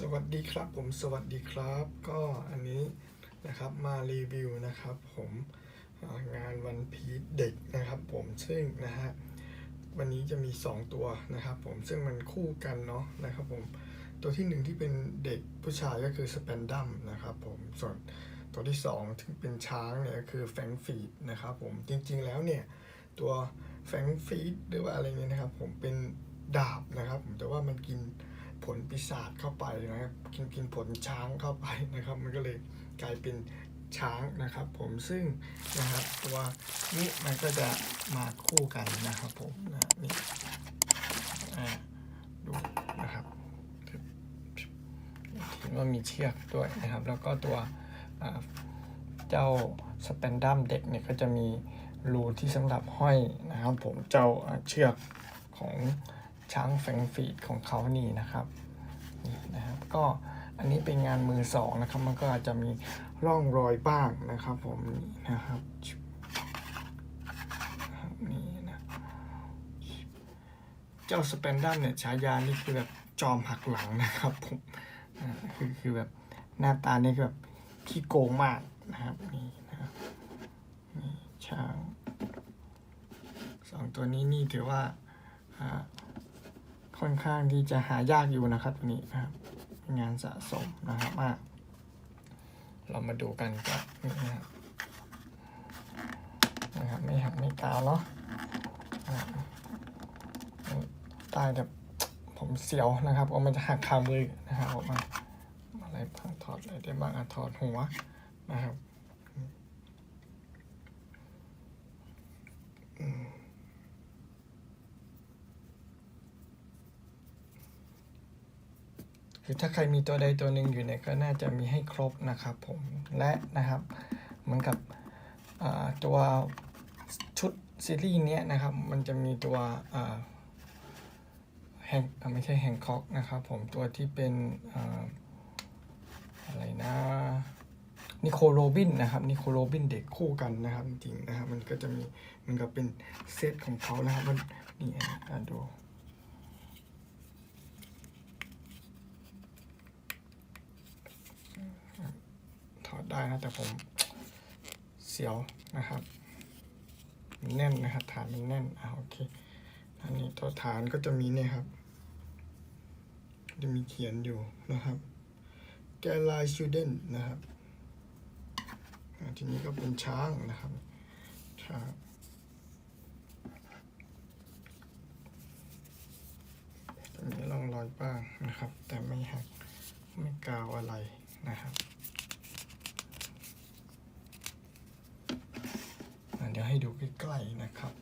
สวัสดีครับผมสวัสดีครับ ก็อันนี้นะครับมารีวิวนะครับผมงานวันพีชเด็กนะครับผมซึ่งนะฮะวันนี้จะมี 2 ตัวนะครับผมซึ่งมันคู่กันเนาะนะครับผมตัวที่หนึ่งที่เป็นเด็กผู้ชายก็คือสเปนดัมนะครับผมส่วนตัวที่2ที่เป็นช้างเนี่ยคือแฟงฟีดนะครับผมจริงๆแล้วเนี่ยตัวแฟงฟีดหรือว่าอะไรเงี้ยนะครับผมเป็นดาบนะครับผมแต่ว่ามันกิน ผลปีศาจเข้าไปนะครับ กินกินผลช้างเข้าไปนะครับ มันก็เลยกลายเป็นช้างนะครับ ผมซึ่งนะครับตัวนี้มันก็จะมาคู่กันนะครับ ผมนะนี่อ่าดูนะครับเห็นว่ามีเชือกด้วยนะครับ แล้วก็ตัวเจ้าสแตนดัมเด็กเนี่ยก็จะมีรูที่สำหรับห้อยนะครับ ผมเจ้าเชือกของ ช้างแฟงฟีดของเขานี่นะครับนี่นะครับก็อันนี้เป็นงานมือสองนะครับ มันก็อาจจะมีร่องรอยบ้างนะครับผมนี่นะครับนี่นะเจ้าสเปนดัมเนี่ยฉายานี่คือแบบจอมหักหลังนะครับผมคือคือแบบหน้าตานี่คือแบบขี้โกงมากนะครับนี่นะครับนี่ช้างสองตัวนี้นี่ถือว่าอ่า ค่อนข้างที่จะหายากอยู่นะครับตัวนี้นะครับ งานสะสมนะครับอะเรามาดูกันกับนี่นะครับนะครับไม่หักไม่กาวเนาะอะใต้แบบผมเสียวนะครับว่ามันจะหักคามือนะครับออกมาอะไรบ้างถอดอะไรได้บ้างอะถอดหัวนะครับ คือถ้าใครมีตัวใดตัวหนึ่งอยู่เนี่ยก็น่าจะมีให้ครบนะครับผมและนะครับเหมือนกับตัวชุดซีรีส์เนี้ยนะครับมันจะมีตัวแฮงไม่ใช่แฮงคอกนะครับผมตัวที่เป็นออะไรนะนิโคลโรบินนะครับนิโคลโรบินเด็กคู่กันนะครับจริงๆนะครับมันก็จะมีมันก็เป็นเซตของเขานะครับมันนี่อะดู ถอด ได้นะ แต่ผมเสียวนะครับมันแน่นนะครับ ฐานมันแน่นอ่าโอเคอันนี้ตัวฐานก็จะมีเนี่ยครับ จะมีเขียนอยู่นะครับ แกลายชูเดนนะครับทีนี้ก็เป็นช้างนะครับช้างตรงนี้ร่องรอยบ้างนะครับ แต่ไม่หักไม่กาวอะไรนะครับ อะเดี๋ยว ให้ดูใกล้ๆนะครับ